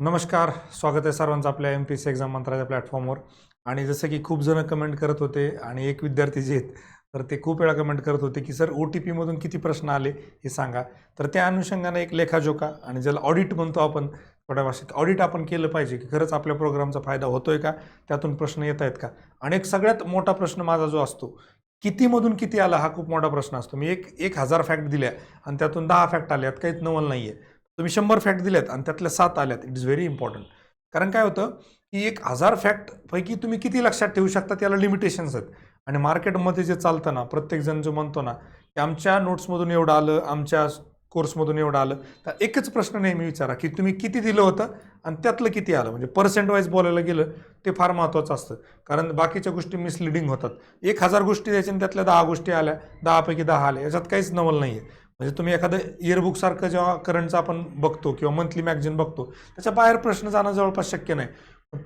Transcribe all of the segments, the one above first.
नमस्कार स्वागत आहे सर्वांचं आपल्या एम पी सी एक्झाम मंत्राच्या प्लॅटफॉर्मवर आणि जसं की खूप जण कमेंट करत होते आणि एक विद्यार्थी जे आहेत तर ते खूप वेळा कमेंट करत होते की सर ओ टी पीमधून किती प्रश्न आले? हे सांगा. तर त्या अनुषंगाने एक लेखाजोखा आणि ज्याला ऑडिट म्हणतो आपण थोड्या भाषेत ऑडिट आपण केलं पाहिजे की खरंच आपल्या प्रोग्रामचा फायदा होतोय का? त्यातून प्रश्न येत आहेत का? आणि एक सगळ्यात मोठा प्रश्न माझा जो असतो कितीमधून किती आला? हा खूप मोठा प्रश्न असतो. मी एक एक हजार फॅक्ट दिल्या आणि त्यातून दहा फॅक्ट आल्यात काहीच नवल नाही आहे तुम्ही शंभर फॅक्ट दिल्यात आणि त्यातल्या सात आल्यात इट इज व्हेरी इम्पॉर्टंट कारण काय होतं की एक हजार फॅक्टपैकी तुम्ही किती लक्षात ठेवू शकता त्याला लिमिटेशन्स आहेत. आणि मार्केटमध्ये जे चालतं ना प्रत्येकजण जो म्हणतो ना की आमच्या नोट्समधून एवढं आलं आमच्या कोर्समधून एवढं आलं तर एकच प्रश्न नेहमी विचारा की तुम्ही किती दिलं होतं आणि त्यातलं किती आलं? म्हणजे पर्सेंट वाईज बोलायला गेलं ते फार महत्त्वाचं असतं. कारण बाकीच्या गोष्टी मिसलिडिंग होतात. एक हजार गोष्टी द्यायच्या आणि त्यातल्या दहा गोष्टी आल्या दहापैकी दहा आल्या याच्यात काहीच नवल नाही आहे म्हणजे तुम्ही एखादं इयरबुकसारखं जेव्हा करंटचं आपण बघतो किंवा मंथली मॅगझिन बघतो त्याच्या बाहेर प्रश्न जाणं जवळपास शक्य नाही.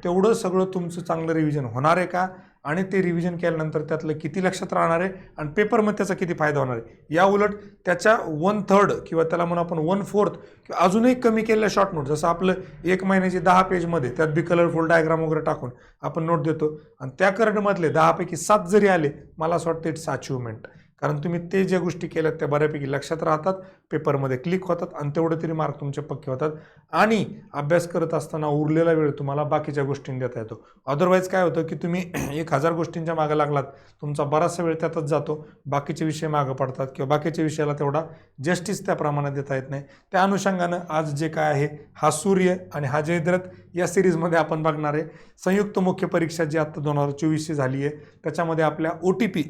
तेवढं सगळं तुमचं चांगलं रिव्हिजन होणार आहे का? आणि ते रिव्हिजन केल्यानंतर त्यातलं किती लक्षात राहणार आहे? आणि पेपरमध्ये त्याचा किती फायदा होणार आहे? या उलट त्याच्या वन थर्ड किंवा त्याला म्हणून आपण वन फोर्थ किंवा अजूनही कमी केलेल्या शॉर्ट नोट जसं आपलं एक महिन्याची दहा पेजमध्ये त्यात बी कलरफुल डायग्राम वगैरे टाकून आपण नोट देतो. आणि त्या करंटमधले दहापैकी सात जरी आले मला असं वाटतं इट्स अचिव्हमेंट कारण तुम्ही ते ज्या गोष्टी केल्यात त्या बऱ्यापैकी लक्षात राहतात पेपरमध्ये क्लिक होतात आणि तेवढे तरी मार्क तुमचे पक्के होतात. आणि अभ्यास करत असताना उरलेला वेळ तुम्हाला बाकीच्या गोष्टींनी देता येतो. अदरवाईज काय होतं की तुम्ही एक हजार गोष्टींच्या मागं लागलात तुमचा बराचसा वेळ त्यातच जातो. बाकीचे विषय मागं पडतात किंवा बाकीच्या विषयाला तेवढा जस्टिस त्या प्रमाणात देता येत नाही. त्या अनुषंगानं आज जे काय आहे हा सूर्य आणि हा जयद्रथ या सिरीजमध्ये आपण बघणार आहे. संयुक्त मुख्य परीक्षा जी आत्ता दोन हजार चोवीसची झाली आहे त्याच्यामध्ये आपल्या ओ टी पी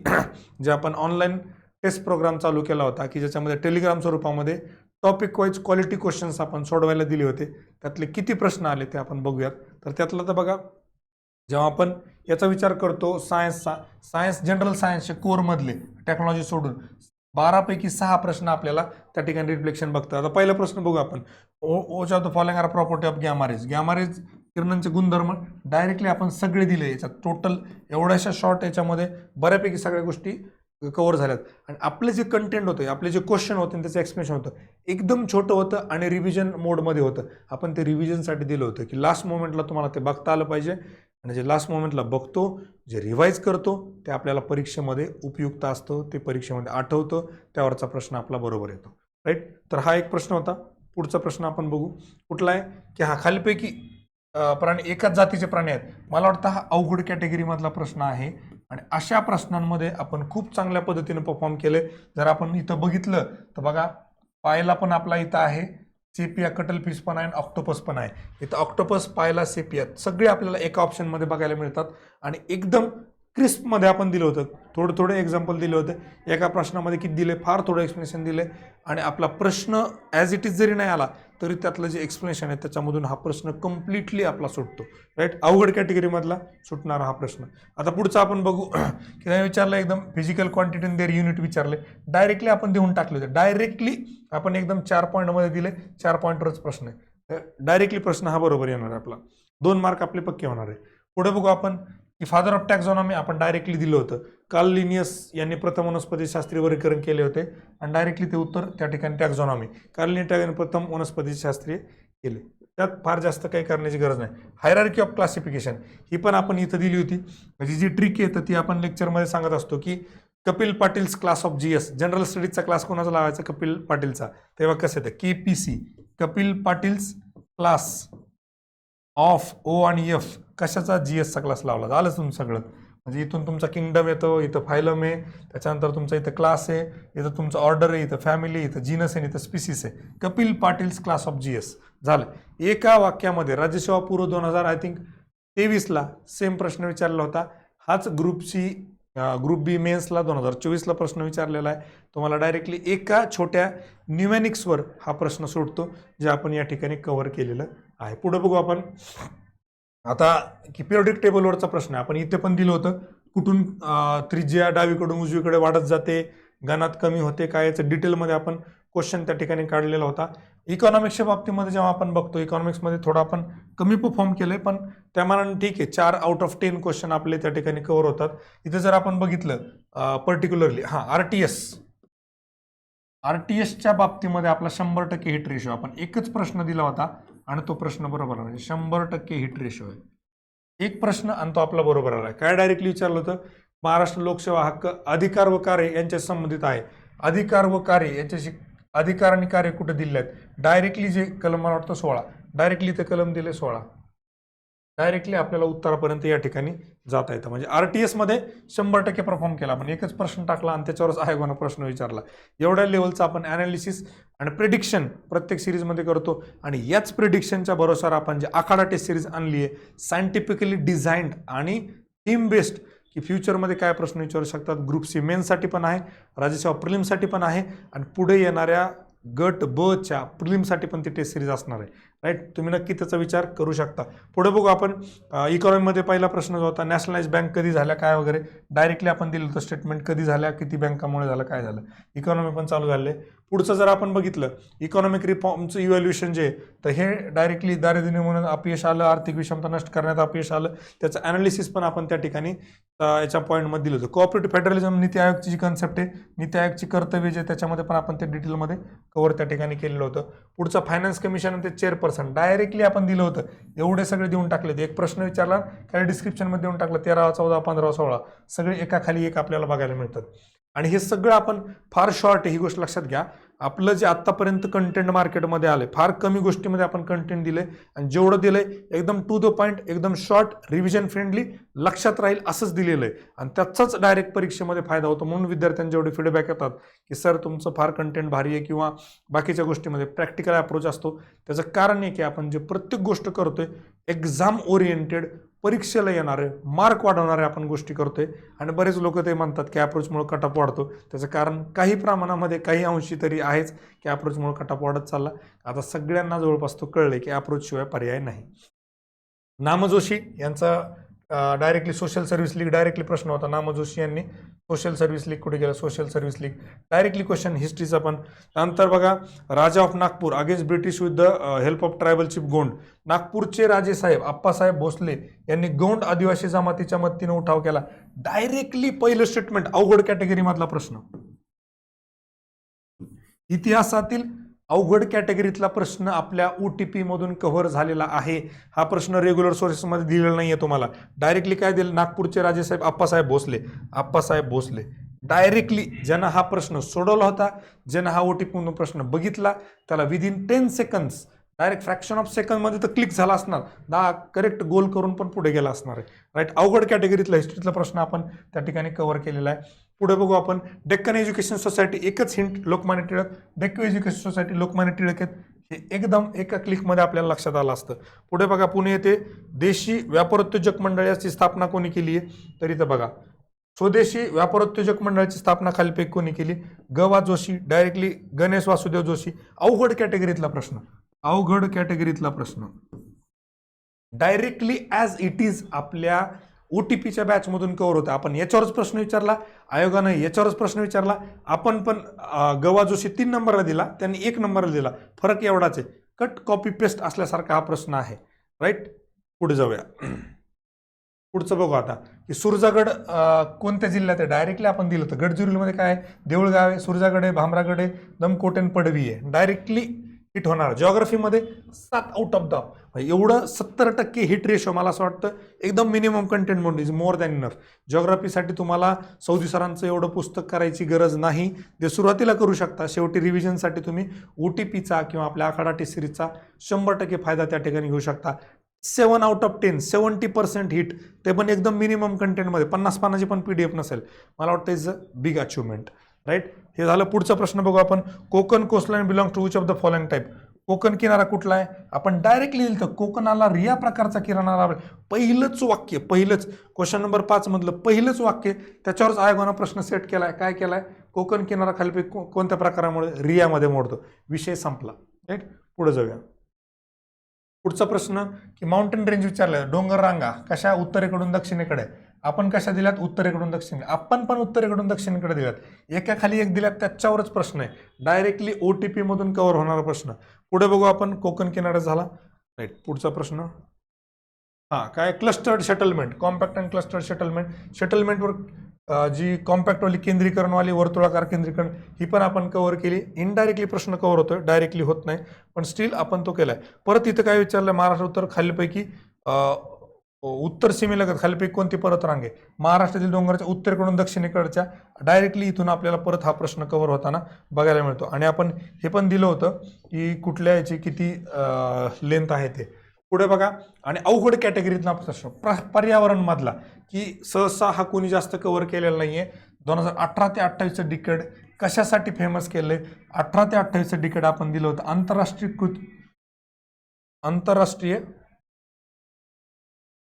जे आपण ऑनलाईन टेस्ट प्रोग्राम चालू केला होता की ज्याच्यामध्ये टेलिग्राम स्वरूपामध्ये टॉपिक वाईज क्वालिटी क्वेश्चन्स आपण सोडवायला दिले होते. त्यातले किती प्रश्न आले ते आपण बघूयात. तर त्यातलं तर बघा जेव्हा आपण याचा विचार करतो सायन्सचा सायन्स जनरल सायन्सच्या कोरमधले टेक्नॉलॉजी सोडून बारापैकी सहा प्रश्न आपल्याला त्या ठिकाणी रिफ्लेक्शन बघतात. आता पहिला प्रश्न बघू आपण. ओ which of the following are property of gamma rays gamma rays किरणांचे गुणधर्म डायरेक्टली आपण सगळे दिले याच्यात. टोटल एवढ्याशा शॉर्ट याच्यामध्ये बऱ्यापैकी सगळ्या गोष्टी कव्हर झाल्यात. आणि आपले जे कंटेंट होते आपले जे क्वेश्चन होते त्याचं एक्सप्लेनेशन होतं एकदम छोटं होतं आणि रिव्हिजन मोडमध्ये होतं. आपण ते रिव्हिजनसाठी दिलं होतं की लास्ट मोमेंटला तुम्हाला ते बघता आलं पाहिजे. आणि जे लास्ट मोमेंटला बघतो जे रिवाईज करतो ते आपल्याला परीक्षेमध्ये उपयुक्त असतं ते परीक्षेमध्ये आठवतं त्यावरचा प्रश्न आपला बरोबर येतो. राईट तर हा एक प्रश्न होता. पुढचा प्रश्न आपण बघू. कुठला आहे? की हा खालीपैकी प्राणी एकाच जातीचे प्राणी आहेत. मला वाटतं हा अवघड कॅटेगरीमधला प्रश्न आहे. आणि अशा प्रश्नांमध्ये आपण खूप चांगल्या पद्धतीने परफॉर्म केले. जर आपण इथं बघितलं तर बघा पायला पण आपला इथं आहे. सेपिया कटल फिश पण आहे आणि ऑक्टोपस पण आहे. इथं ऑक्टोपस पायला सेपिया सगळे आपल्याला एका ऑप्शनमध्ये बघायला मिळतात. आणि एकदम क्रिस्पमध्ये आपण दिलं होतं. थोडं थोडं एक्झाम्पल दिलं होतं. एका प्रश्नामध्ये किती दिले? फार थोडं एक्सप्लेनेशन दिले. आणि आपला प्रश्न ॲज इट इज जरी नाही आला तरी त्यातलं जे एक्सप्लेनेशन आहे त्याच्यामधून हा प्रश्न कम्प्लिटली आपला सुटतो. राईट अवघड कॅटेगरीमधला सुटणारा हा प्रश्न. आता पुढचा आपण बघू. की त्यांनी विचारलं? एकदम फिजिकल क्वांटिटी देअर युनिट विचारले. डायरेक्टली आपण देऊन टाकले होते. डायरेक्टली आपण एकदम चार पॉईंटमध्ये दिले. चार पॉईंटवरच प्रश्न आहे. डायरेक्टली प्रश्न हा बरोबर येणार आहे आपला. दोन मार्क आपले पक्के होणार आहे. पुढे बघू आपण. की फादर ऑफ टॅक्झॉनॉमी आपण डायरेक्टली दिलं होतं. काल लिनियस यांनी प्रथम वनस्पतीशास्त्रीय वर्गीकरण केले होते आणि डायरेक्टली ते उत्तर त्या ठिकाणी टॅक्झॉनॉमी कार्ल लिनियस प्रथम वनस्पतीशास्त्रीय केले. त्यात फार जास्त काही करण्याची गरज नाही. हायरार्की ऑफ क्लासिफिकेशन ही पण आपण इथं दिली होती. म्हणजे जी ट्रिक आहे तर ती आपण लेक्चरमध्ये सांगत असतो की Kapil Patil's class of G S general स्टडीजचा class कोणाचा लावायचा? कपिल पाटीलचा. तेव्हा कसं येतं? K P C Kapil Patil's class of O आणि एफ कशाचा जी एसचा क्लास लावला? झालं तुमचं सगळं. म्हणजे इथून तुमचा किंगडम येतो इथं फायलम आहे त्याच्यानंतर तुमचा इथं क्लास आहे इथं तुमचं ऑर्डर आहे इथं फॅमिली इथं जीनस आहे इथं स्पीसीस आहे. Kapil Patil's class of G S झालं. एका वाक्यामध्ये राज्यसेवा पूर्व दोन हजार आय थिंक तेवीसला सेम प्रश्न विचारला होता. हाच ग्रुप सी ग्रुप बी मेन्सला दोन हजार चोवीसला प्रश्न विचारलेला आहे. तुम्हाला डायरेक्टली एका छोट्या न्युमॅनिक्सवर हा प्रश्न सुटतो जे आपण या ठिकाणी कव्हर केलेलं आहे. पुढे बघू आपण. आता की पिरियडिक टेबलवरचा प्रश्न आहे. आपण इथे पण दिलं होतं. कुठून त्रिज्या डावीकडून उजवीकडे वाढत जाते गणात कमी होते काय याचं डिटेलमध्ये आपण क्वेश्चन त्या ठिकाणी काढलेला होता. इकॉनॉमिक्सच्या बाबतीमध्ये जेव्हा आपण बघतो इकॉनॉमिक्समध्ये थोडं आपण कमी परफॉर्म केलंय पण त्या मानाने ठीक आहे. चार आउट ऑफ टेन क्वेश्चन आपले त्या ठिकाणी कव्हर होतात. इथे जर आपण बघितलं पर्टिक्युलरली हां R T S R T एसच्या बाबतीमध्ये आपला शंभर टक्के हिट रेशो आपण एकच प्रश्न दिला होता. आणि तो प्रश्न बरोबर आला. म्हणजे शंभर टक्के हिट रेशो आहे. एक प्रश्न आणि तो आपला बरोबर आला. काय डायरेक्टली विचारलं होतं? महाराष्ट्र लोकसेवा हक्क अधिकार व कार्य यांच्या संबंधित आहे. अधिकार व कार्य यांच्याशी अधिकार आणि कार्य कुठे दिले आहेत? डायरेक्टली जे कलम मला वाटतं सोळा. डायरेक्टली ते कलम दिले सोळा. डायरेक्टली आपल्याला उत्तरापर्यंत या ठिकाणी जाता येतं. म्हणजे आर टी एसमध्ये शंभर टक्के परफॉर्म केला. आपण एकच प्रश्न टाकला आणि त्याच्यावरच आयोगानं प्रश्न विचारला. एवढ्या लेवलचा आपण ॲनालिसिस आणि प्रिडिक्शन प्रत्येक सिरीजमध्ये करतो आणि याच प्रिडिक्शनच्या भरोशावर आपण जे आखाडा टेस्ट सिरीज आणली आहे सायंटिफिकली डिझाईन्ड आणि थीम बेस्ड की फ्युचरमध्ये काय प्रश्न विचारू शकतात? ग्रुप सी मेनसाठी पण आहे राजेशा प्रिलिमसाठी पण आहे आणि पुढे येणाऱ्या गट बच्या प्रिलिमसाठी पण ती टेस्ट सिरीज असणार आहे. राईट? तुम्ही नक्की त्याचा विचार करू शकता. पुढे बघू आपण इकॉनॉमीमध्ये पहिला प्रश्न जो होता नॅशनलाइज बँक कधी झाल्या काय वगैरे? डायरेक्टली आपण दिलं होतं स्टेटमेंट कधी झाल्या किती बँकामुळे झालं काय झालं? इकॉनॉमी पण चालू झाले. पुढचं जर आपण बघितलं इकॉनॉमिक रिफॉर्मचं इव्हॅल्युएशन जे तर हे डायरेक्टली दारिद्र्य निर्मूलन अपयश आलं आर्थिक विषमता नष्ट करण्यात अपयश आलं. त्याचं ॲनालिसिस पण आपण त्या ठिकाणी याच्या पॉईंटमध्ये दिलं होतं. कॉपरेटिव्ह फेडरलिझम नीती आयोगची जी कन्सेप्ट आहे नीती आयोगची कर्तव्य जे त्याच्यामध्ये पण आपण ते डिटेलमध्ये कव्हर त्या ठिकाणी केलेलं होतं. पुढचं फायनान्स कमिशन ते चेअरपर्सन डायरेक्टली आपण दिलं होतं. एवढे सगळे देऊन टाकले एक प्रश्न विचारला काही डिस्क्रिप्शनमध्ये देऊन टाकलं तेरा चौदा पंधरा सोळा. सगळे एकाखाली एक आपल्याला बघायला मिळतात. आणि हे सगळं आपण फार शॉर्ट आहे ही गोष्ट लक्षात घ्या. आपलं जे आत्तापर्यंत कंटेंट मार्केटमध्ये आलं फार कमी गोष्टीमध्ये आपण कंटेंट दिले आणि जेवढं दिलंय एकदम टू द पॉईंट एकदम शॉर्ट रिव्हिजन फ्रेंडली लक्षात राहील असंच दिलेलं आहे. आणि त्याचाच डायरेक्ट परीक्षेमध्ये फायदा होतो. म्हणून विद्यार्थ्यांचे जेवढे फीडबॅक येतात की सर तुमचं फार कंटेंट भारी आहे किंवा बाकीच्या गोष्टीमध्ये प्रॅक्टिकल अप्रोच असतो. त्याचं कारण आहे की आपण जे प्रत्येक गोष्ट करतोय एक्झाम ओरिएंटेड परीक्षेला येणारे मार्क वाढवणारे आपण गोष्टी करतोय. आणि बरेच लोक ते म्हणतात की अप्रोचमुळे कटअप वाढतो. त्याचं कारण काही प्रमाणामध्ये काही अंशी तरी आहेच की अप्रोचमुळे कटअप वाढत चालला. आता सगळ्यांना जवळपास तो कळले की अप्रोचशिवाय पर्याय नाही. नामजोशी यांचा directly social service league directly प्रश्न होता नाम जोशी यांनी. सोशल सर्व्हिस लीग कुठे गेलं? Social service league directly question हिस्ट्रीचा पण. नंतर बघा raja of Nagpur against British with the help of tribal chief Gond नागपूरचे राजे साहेब आप्पासाहेब भोसले यांनी गोंड आदिवासी जमातीच्या मदतीने उठाव केला. डायरेक्टली पहिलं स्टेटमेंट अवघड कॅटेगरी मधला प्रश्न. इतिहासातील अवघड कॅटेगरीतला प्रश्न आपल्या ओ टी पीमधून कव्हर झालेला आहे. हा प्रश्न रेग्युलर सोर्सेसमध्ये दिलेला नाही आहे तुम्हाला. डायरेक्टली काय दिलं नागपूरचे राजेसाहेब आप्पासाहेब भोसले. आप्पासाहेब भोसले. डायरेक्टली ज्यांना हा प्रश्न सोडवला होता ज्यानं हा ओ टी पीमधून प्रश्न बघितला त्याला within ten seconds direct fraction of सेकंडमध्ये तर क्लिक झाला असणार. दहा करेक्ट गोल करून पण पुढे गेला असणार आहे. राईट अवघड कॅटेगरीतला हिस्ट्रीतला प्रश्न आपण त्या ठिकाणी कव्हर केलेला आहे. पुढे बघू आपण डेक्कन एज्युकेशन सोसायटी एकच hint Lokmanya Tilak. Deccan education society Lokmanya Tilak आहेत. हे एकदम एका क्लिकमध्ये आपल्याला लक्षात आलं असतं. पुढे बघा पुणे येथे देशी व्यापारोद्योजक मंडळाची स्थापना कोणी केली आहे? तर इथं बघा. स्वदेशी व्यापारोद्योजक मंडळाची स्थापना खालीपैकी कोणी केली? ग वा जोशी डायरेक्टली गणेश वासुदेव जोशी. अवघड कॅटेगरीतला प्रश्न. अवघड कॅटेगरीतला प्रश्न. डायरेक्टली ॲज इट इज आपल्या ओ टी पीच्या बॅचमधून कवर होतं आपण याच्यावरच प्रश्न विचारला आयोगानं याच्यावरच प्रश्न विचारला आपण पण गवा जोशी तीन नंबरला दिला त्यांनी एक नंबरला दिला. फरक एवढाच आहे. कट कॉपी पेस्ट असल्यासारखा हा प्रश्न आहे. राईट पुढे जाऊया. पुढचं बघू आता. की सुरजागड कोणत्या जिल्ह्यात आहे? डायरेक्टली आपण दिलं होतं गडचिरोलीमध्ये काय आहे? देऊळगाव आहे सुरजागड आहे भामरागड आहे दमकोटेन पडवी आहे. डायरेक्टली हिट होणार. जॉग्रफीमध्ये सात आउट ऑफ द एवढं सत्तर टक्के हिट रेशो मला असं वाटतं. एकदम मिनिमम कंटेंट म्हणून इज मोर दॅन इनफ जॉग्रफीसाठी तुम्हाला सौदी सरांचं एवढं पुस्तक करायची गरज नाही. ते सुरुवातीला करू शकता शेवटी रिव्हिजनसाठी तुम्ही ओ टी पीचा किंवा आपल्या आखाडा टी सिरीजचा शंभर टक्के फायदा त्या ठिकाणी घेऊ शकता. Seven out of ten seventy percent hit ते पण एकदम मिनिमम कंटेंटमध्ये पन्नास पानाची पण पी डी एफ नसेल. मला वाटतं is a big achievement right? हे झालं पुढचा प्रश्न बघू आपण. Konkan coastline belong to which of the following type Konkan किनारा कुठला आहे? आपण डायरेक्टली लिहिलं तर कोकणाला रिया प्रकारचा किराणा लाभ पहिलंच वाक्य पहिलंच. क्वेश्चन नंबर पाच मधलं पहिलंच वाक्य. त्याच्यावरच आयोगानं प्रश्न सेट केला आहे काय केला आहे कोकण किनारा खाली कोणत्या प्रकारामुळे? रियामध्ये मोडतो. विषय संपला. राईट? पुढे जाऊया. पुढचा प्रश्न की माउंटेन रेंज विचारलं डोंगर रांगा कशा उत्तरेकडून दक्षिणेकडे? आपण कशा दिल्यात? उत्तरेकडून दक्षिण. आपण पण उत्तरेकडून दक्षिणेकडे दिल्यात. एका खाली एक दिल्यात त्याच्यावरच प्रश्न आहे. डायरेक्टली ओ टी पी मधून कव्हर होणारा प्रश्न. पुढे बघू आपण कोकण किनारा झाला. राईट पुढचा प्रश्न. हा काय? Clustered settlement compact and clustered settlement सेटलमेंटवर जी कॉम्पॅक्टवाली केंद्रीकरणवाली वर्तुळाकार केंद्रीकरण ही पण आपण कव्हर केली. इनडायरेक्टली प्रश्न कव्हर होतोय डायरेक्टली होत नाही. पण स्टील आपण तो केलाय. परत इथं काय विचारलं महाराष्ट्र उत्तर खालीलपैकी उत्तर सीमेलगत खालीपैकी कोणती परत रांग? आहे महाराष्ट्रातील डोंगराच्या उत्तरेकडून दक्षिणेकडच्या डायरेक्टली इथून आपल्याला परत हा प्रश्न कव्हर होताना बघायला मिळतो. आणि आपण हे पण दिलं होतं की कुठल्या याची किती लेंथ आहे ते. पुढे बघा. आणि अवघड कॅटेगरीतला प्रश्न पर्यावरण पर्यावरणमधला की सहसा हा कोणी जास्त कव्हर केलेला नाहीये. दोन हजार अठरा ते अठ्ठावीसचं डिकेड कशासाठी फेमस केलंय? अठरा ते अठ्ठावीसचं डिकेड आपण दिलं होतं आंतरराष्ट्रीय कृत आंतरराष्ट्रीय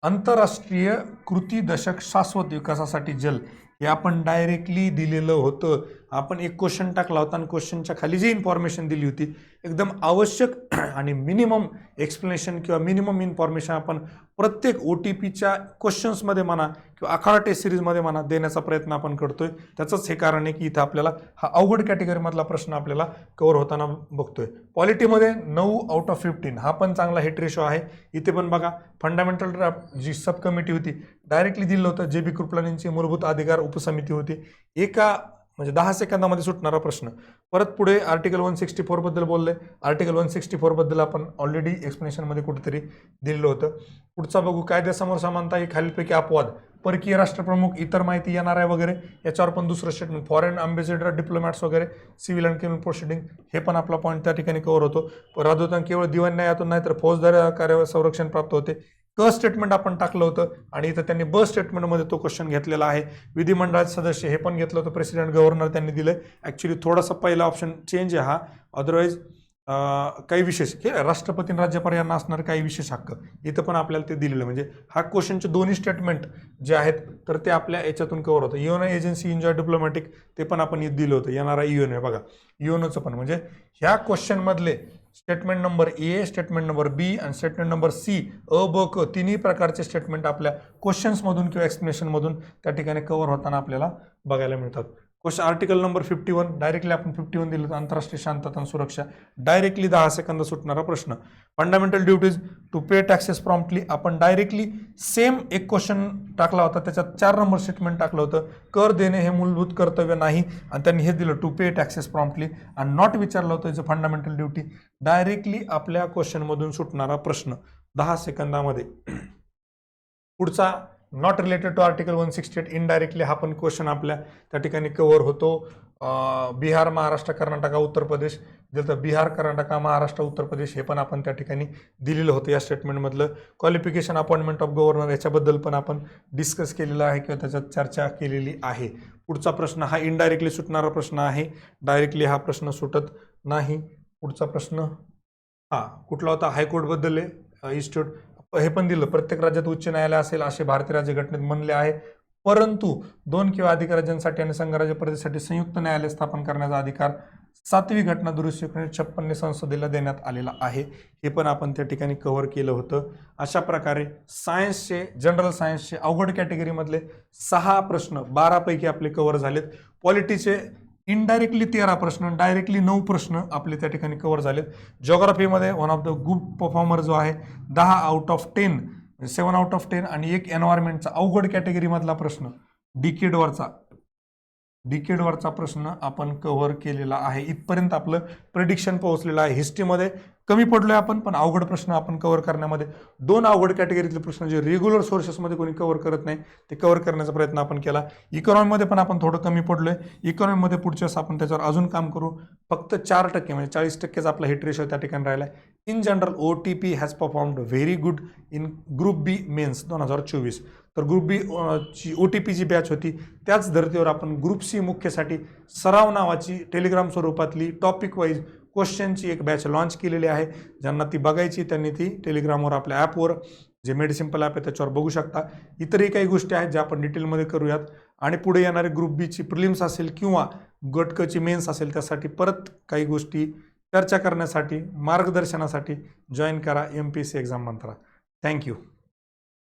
आंतरराष्ट्रीय कृती दशक शाश्वत विकासासाठी जल. हे आपण डायरेक्टली दिलेलं होतं. आपण एक क्वेश्चन टाकला होता आणि क्वेश्चनच्या खाली जी इन्फॉर्मेशन दिली होती एकदम आवश्यक आणि मिनिमम एक्सप्लेनेशन किंवा मिनिमम इन्फॉर्मेशन आपण प्रत्येक ओ टी पीच्या क्वेश्चन्समध्ये म्हणा किंवा अखाडा टेस्ट सिरीजमध्ये म्हणा देण्याचा प्रयत्न आपण करतोय. त्याचंच हे कारण आहे की इथं आपल्याला हा अवघड कॅटेगरीमधला प्रश्न आपल्याला कव्हर होताना बघतोय. क्वालिटीमध्ये नऊ आउट ऑफ फिफ्टीन हा पण चांगला हिट रेशो आहे. इथे पण बघा फंडामेंटल ड्राफ्ट जी सब कमिटी होती डायरेक्टली दिलं होतं. जे बी कृपलानींचे मूलभूत अधिकार उपसमिती होती. एका म्हणजे दहा सेकंदामध्ये सुटणारा प्रश्न. परत पुढे आर्टिकल वन सिक्स्टी फोरबद्दल बोलले. आर्टिकल वन सिक्स्टी फोरबद्दल आपण ऑलरेडी एक्सप्लेनेशनमध्ये कुठेतरी दिलेलं होतं. पुढचा बघू कायद्यासमोर समानता ही खालीलपैकी अपवाद परकीय राष्ट्रप्रमुख इतर माहिती येणार आहे वगैरे याच्यावर पण दुसरं स्टेटमेंट फॉरेन अँबेसेडर डिप्लोमॅट्स वगैरे सिव्हिल अँड क्रिमिनल प्रोसिडिंग हे पण आपला पॉईंट त्या ठिकाणी कव्हर होतो. राजदूतांना केवळ दिवाण न्यायातून नाही तर फौजदारी कार्य संरक्षण प्राप्त होते. क स्टेटमेंट आपण टाकलं होतं आणि इथं त्यांनी ब स्टेटमेंटमध्ये तो क्वेश्चन घेतलेला आहे. विधिमंडळाचे सदस्य हे पण घेतलं होतं प्रेसिडेंट गव्हर्नर त्यांनी दिलं ॲक्च्युली थोडासा पहिला ऑप्शन चेंज आहे हा. अदरवाईज काही विशेष. हे राष्ट्रपती आणि राज्यपाल यांना असणारे काही विशेष हक्क. इथं पण आपल्याला ते दिलेलं म्हणजे हा क्वेश्चनचे दोन्ही स्टेटमेंट जे आहेत तर ते आपल्या याच्यातून कव्हर होतं. युएनओ एजन्सी एन्जॉय डिप्लोमॅटिक ते पण आपण इथं दिलं होतं. येणारा युएनओ बघा. युएनओचं पण. म्हणजे ह्या क्वेश्चनमधले statement number A statement number B आणि स्टेटमेंट नंबर सी अ ब क तिन्ही प्रकारचे स्टेटमेंट आपल्या क्वेश्चन्समधून किंवा एक्सप्लेनेशनमधून त्या ठिकाणी कव्हर होताना आपल्याला बघायला मिळतात. Question article number fifty one directly आपण फिफ्टी वन दिलं आंतरराष्ट्रीय शांतता आणि सुरक्षा. डायरेक्टली दहा सेकंद सुटणारा प्रश्न. Fundamental duties to pay taxes promptly आपण डायरेक्टली सेम एक क्वेश्चन टाकला होता त्याच्यात चार नंबर स्टेटमेंट टाकलं होतं. कर देणे हे मूलभूत कर्तव्य नाही. आणि त्यांनी हे दिलं टू पे टॅक्सेस प्रॉम्प्टली आणि नॉट विचारलं होतं याचं फंडामेंटल ड्युटी डायरेक्टली आपल्या क्वेश्चनमधून सुटणारा प्रश्न. दहा सेकंदामध्ये. पुढचा not related to article one sixty eight indirectly हा पण क्वेश्चन आपल्या त्या ठिकाणी कव्हर होतो. बिहार महाराष्ट्र कर्नाटका उत्तर प्रदेश. दिलं बिहार कर्नाटका महाराष्ट्र उत्तर प्रदेश हे पण आपण त्या ठिकाणी दिलेलं होतं या स्टेटमेंटमधलं क्वालिफिकेशन अपॉइंटमेंट ऑफ गव्हर्नर याच्याबद्दल पण आपण डिस्कस केलेलं आहे किंवा त्याच्यात चर्चा केलेली आहे. पुढचा प्रश्न हा इनडायरेक्टली सुटणारा प्रश्न आहे. डायरेक्टली हा प्रश्न सुटत नाही. पुढचा प्रश्न हा कुठला होता? हायकोर्टबद्दल आहे. इन्स्टिट्यूट हे पण दिलं प्रत्येक राज्यात उच्च न्यायालय असेल असे भारतीय राज्यघटनेत म्हणले आहे. परंतु दोन किंवा अधिक राज्यांसाठी आणि संघराज्य प्रदेशासाठी संयुक्त न्यायालय स्थापन करण्याचा अधिकार सातवी घटना दुरुस्ती एकोणीसशे छप्पन्न संसदेला देण्यात आलेला आहे. हे पण आपण त्या ठिकाणी कव्हर केलं होतं. अशा प्रकारे सायन्सचे जनरल सायन्सचे अवघड कॅटेगरीमधले सहा प्रश्न बारापैकी आपले कव्हर झालेत. पॉलिटीचे इनडायरेक्टली तेरा प्रश्न डायरेक्टली नऊ प्रश्न आपले त्या ठिकाणी कव्हर झालेत. जॉग्राफीमध्ये one of the good performer जो आहे दहा out of ten seven out of ten आणि एक एन्व्हायरमेंटचा अवघड कॅटेगरीमधला प्रश्न डिकेडवरचा डिकेडवरचा प्रश्न आपण कव्हर केलेला आहे. इथपर्यंत आपलं प्रिडिक्शन पोहोचलेलं आहे. हिस्ट्रीमध्ये कमी पडलोय आपण पण अवघड प्रश्न आपण कव्हर करण्यामध्ये दोन अवघड कॅटेगरीतले प्रश्न जे रेग्युलर सोर्सेसमध्ये कोणी कव्हर करत नाही ते कव्हर करण्याचा प्रयत्न आपण केला. इकॉनॉमीमध्ये पण आपण थोडं कमी पडलोय. इकॉनॉमीमध्ये पुढच्या वेळेस आपण त्याच्यावर अजून काम करू. फक्त चार टक्के म्हणजे चाळीस टक्केच आपला हिट रेशो त्या ठिकाणी राहिला आहे in general O T P has performed very good in group B mains दोन हजार चोवीस. तर ग्रुप बी ची ओ टी पी जी बॅच होती त्याच धर्तीवर आपण ग्रुप सी मुख्यसाठी सराव नावाची टेलिग्राम स्वरूपातली टॉपिक वाईज क्वेश्चनची एक बॅच लॉन्च केलेली आहे. ज्यांना ती बघायची त्यांनी ती टेलिग्रामवर आपल्या ॲपवर जे मेडिसिम्पल ॲप आहे त्याच्यावर बघू शकता. इतरही काही गोष्टी आहेत ज्या आपण डिटेलमध्ये करूयात. आणि पुढे येणारे ग्रुप बीची प्रिलिम्स असेल किंवा गटकची मेन्स असेल त्यासाठी परत काही गोष्टी चर्चा करण्यासाठी मार्गदर्शनासाठी जॉईन करा M P S C exam Mantra thank you